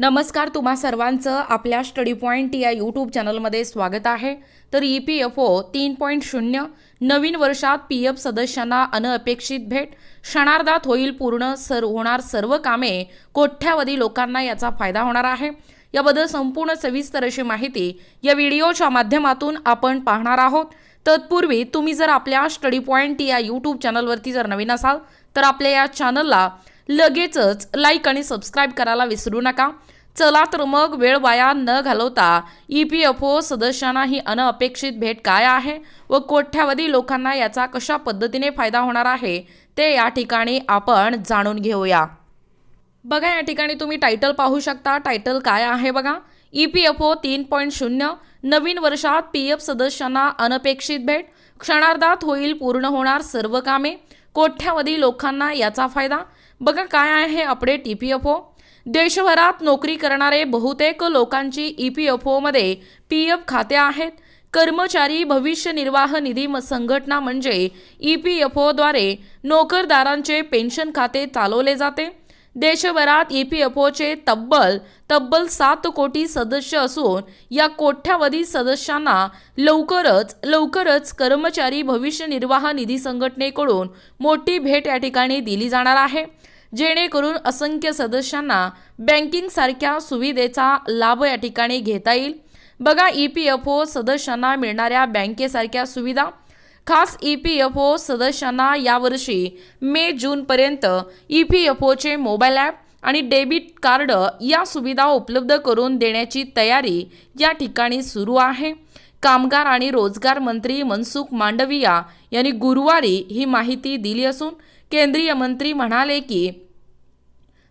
नमस्कार तुम्हा सर्वांचं आपल्या स्टडी पॉईंट या यूट्यूब चॅनलमध्ये स्वागत आहे. तर ई पी एफ ओ तीन पॉईंट शून्य नवीन वर्षात पी एफ सदस्यांना अनअपेक्षित भेट क्षणार्धात होईल पूर्ण सर होणार सर्व कामे कोट्यावधी लोकांना याचा फायदा होणार आहे. याबद्दल संपूर्ण सविस्तर अशी माहिती या व्हिडिओच्या माध्यमातून आपण पाहणार आहोत. तत्पूर्वी तुम्ही जर आपल्या स्टडी पॉईंट या यूट्यूब चॅनलवरती जर नवीन असाल तर आपल्या या चॅनलला लगेचच लाईक आणि सबस्क्राईब करायला विसरू नका. चला तर मग वेळ वाया न घालवता ई पी एफ ओ सदस्यांना ही अनअपेक्षित भेट काय आहे व कोट्यावधी लोकांना याचा कशा पद्धतीने फायदा होणार आहे ते या ठिकाणी आपण जाणून घेऊया. बघा या ठिकाणी तुम्ही टायटल पाहू शकता. टायटल काय आहे बघा? ई पी एफ ओ तीन पॉईंट शून्य. नवीन वर्षात पी एफ सदस्यांना अनपेक्षित भेट. क्षणार्धात होईल पूर्ण होणार सर्व कामे. कोट्यावधी लोकांना याचा फायदा? बघा काय आहे हे update E P F O. देशभरात नोकरी करणारे बहुतेक लोकांची ई पी एफ ओमध्ये पी एफ खाते आहेत. कर्मचारी भविष्य निर्वाह निधी म- संघटना म्हणजे ई पी एफ ओद्वारे नोकरदारांचे पेन्शन खाते चालवले जाते. देशभरात ई पी एफ ओचे तब्बल तब्बल सात कोटी सदस्य असून या कोट्यावधी सदस्यांना लवकरच लवकरच कर्मचारी भविष्य निर्वाह निधी संघटनेकडून मोठी भेट या ठिकाणी दिली जाणार आहे जेणेकरून असंख्य सदस्यांना बँकिंगसारख्या सुविधेचा लाभ या ठिकाणी घेता येईल. बघा ई पी एफ ओ सदस्यांना मिळणाऱ्या बँकेसारख्या सुविधा खास ई पी एफ ओ सदस्यांना यावर्षी मे जूनपर्यंत ई पी एफ ओचे मोबाईल ॲप आणि डेबिट कार्ड या सुविधा उपलब्ध करून देण्याची तयारी या ठिकाणी सुरू आहे. कामगार आणि रोजगार मंत्री मनसुख मांडविया यांनी गुरुवारी ही माहिती दिली असून केंद्रीय मंत्री म्हणाले की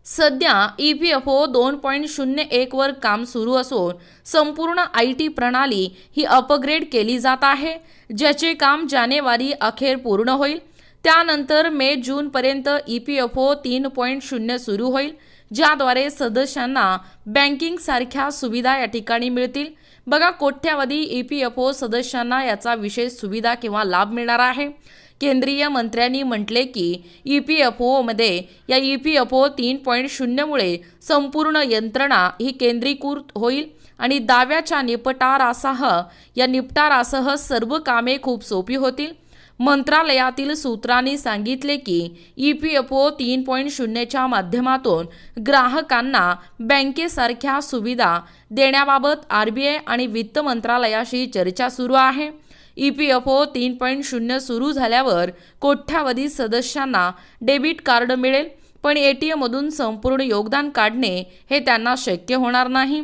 सध्या ई पी एफ ओ दोन पॉईंट शून्य एकवर काम सुरू असून संपूर्ण आय टी प्रणाली ही अपग्रेड केली जात आहे ज्याचे काम जानेवारी अखेर पूर्ण होईल. त्यानंतर मे जूनपर्यंत ई पी एफ ओ तीन पॉईंट शून्य सुरू होईल ज्याद्वारे सदस्यांना बँकिंगसारख्या सुविधा या ठिकाणी मिळतील. बघा कोट्यावधी ई पी एफ ओ सदस्यांना याचा विशेष सुविधा किंवा लाभ मिळणार आहे. केंद्रीय मंत्र्यांनी म्हटले की ई पी एफ ओमध्ये या ई पी एफ ओ तीन पॉईंट शून्यमुळे संपूर्ण यंत्रणा ही केंद्रीकृत होईल आणि दाव्याच्या निपटारासह या निपटारासह सर्व कामे खूप सोपी होतील. मंत्रालयातील सूत्रांनी सांगितले की ई पी एफ ओ तीन पॉईंट शून्यच्या माध्यमातून ग्राहकांना बँकेसारख्या सुविधा देण्याबाबत आर बी आय आणि वित्त मंत्रालयाशी चर्चा सुरू आहे. ई पी एफ ओ तीन पॉईंट शून्य सुरू झाल्यावर कोट्यावधी सदस्यांना डेबिट कार्ड मिळेल पण ए टी एममधून संपूर्ण योगदान काढणे हे त्यांना शक्य होणार नाही.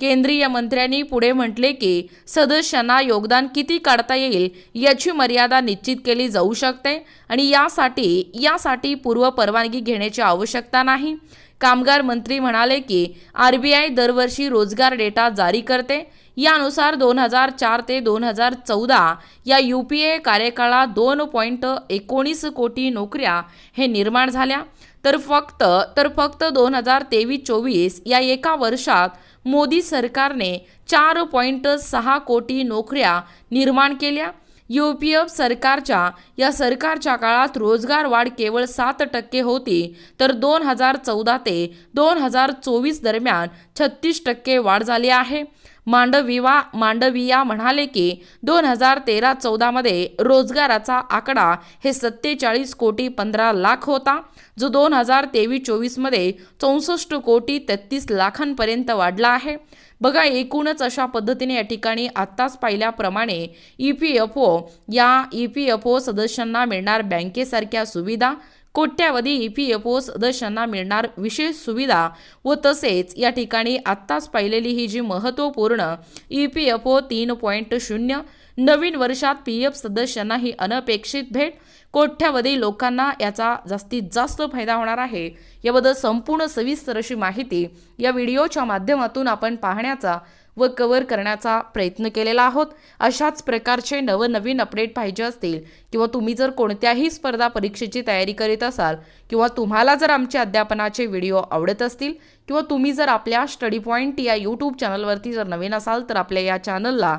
केंद्रीय मंत्र्यांनी पुढे म्हटले की सदस्यांना योगदान किती काढता येईल याची मर्यादा निश्चित केली जाऊ शकते आणि यासाठी यासाठी पूर्व परवानगी घेण्याची आवश्यकता नाही. कामगार मंत्री म्हणाले की आर बी आय दरवर्षी रोजगार डेटा जारी करते. यानुसार दोन हजार चार ते दोन हजार चौदा या यू पी ए कार्यकाळात दोन पॉईंट एकोणीस कोटी नोकऱ्या हे निर्माण झाल्या. तर फक्त तर फक्त दोन हजार तेवीस चोवीस या एका वर्षात मोदी सरकारने चार पॉईंट सहा कोटी नोकऱ्या निर्माण केल्या. यू पी एफ सरकारच्या या सरकारच्या काळात रोजगार वाढ केवळ सात टक्के होती तर दोन हजार चौदा ते दोन हजार चोवीस दरम्यान छत्तीस टक्के वाढ झाली आहे. मांडविवा मांडविया म्हणाले की दोन हजार तेरा चौदामध्ये रोजगाराचा आकडा हे सत्तेचाळीस कोटी पंधरा लाख होता जो दोन हजार तेवीस चोवीसमध्ये चौसष्ट कोटी तेहतीस लाखांपर्यंत वाढला आहे. बघा एकूणच अशा पद्धतीने या ठिकाणी आत्ताच पाहिल्याप्रमाणे ई पी एफ ओ या ई पी एफ ओ सदस्यांना मिळणार बँकेसारख्या सुविधा कोट्यावधी ई पी एफ ओ सदस्यांना मिळणार विशेष सुविधा व तसेच या ठिकाणी आत्ताच पाहिलेली ही जी महत्त्वपूर्ण ई पी एफ ओ तीन पॉईंट शून्य नवीन वर्षात पी एफ सदस्यांना ही अनपेक्षित भेट. कोठ्यावधी लोकांना याचा जास्तीत जास्त फायदा होणार आहे. याबद्दल संपूर्ण सविस्तर अशी माहिती या व्हिडिओच्या माध्यमातून आपण पाहण्याचा व कव्हर करण्याचा प्रयत्न केलेला आहोत. अशाच प्रकारचे नवनवीन अपडेट पाहिजे असतील किंवा तुम्ही जर कोणत्याही स्पर्धा परीक्षेची तयारी करीत असाल किंवा तुम्हाला जर आमचे अध्यापनाचे व्हिडिओ आवडत असतील किंवा तुम्ही जर आपल्या स्टडी पॉईंट या यूट्यूब चॅनलवरती जर नवीन असाल तर आपल्या या चॅनलला